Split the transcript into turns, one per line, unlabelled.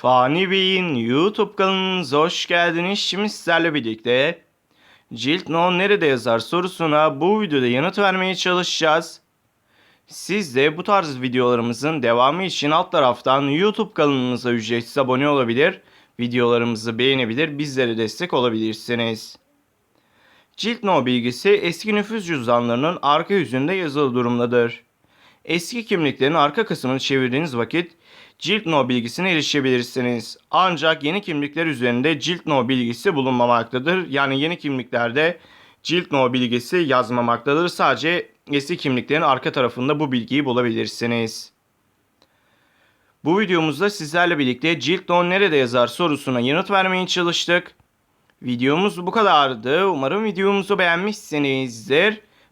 Fani Bey'in YouTube kanalınıza hoş geldiniz. Şimdi sizlerle birlikte Cilt No nerede yazar sorusuna bu videoda yanıt vermeye çalışacağız. Siz de bu tarz videolarımızın devamı için alt taraftan YouTube kanalımıza ücretsiz abone olabilir, videolarımızı beğenebilir, bizlere destek olabilirsiniz. Cilt No bilgisi eski nüfus cüzdanlarının arka yüzünde yazılı durumdadır. Eski kimliklerin arka kısmını çevirdiğiniz vakit Cilt No bilgisine erişebilirsiniz. Ancak yeni kimlikler üzerinde Cilt No bilgisi bulunmamaktadır. Yani yeni kimliklerde Cilt No bilgisi yazmamaktadır. Sadece eski kimliklerin arka tarafında bu bilgiyi bulabilirsiniz. Bu videomuzda sizlerle birlikte Cilt No nerede yazar sorusuna yanıt vermeye çalıştık. Videomuz bu kadardı. Umarım videomuzu beğenmişsinizdir.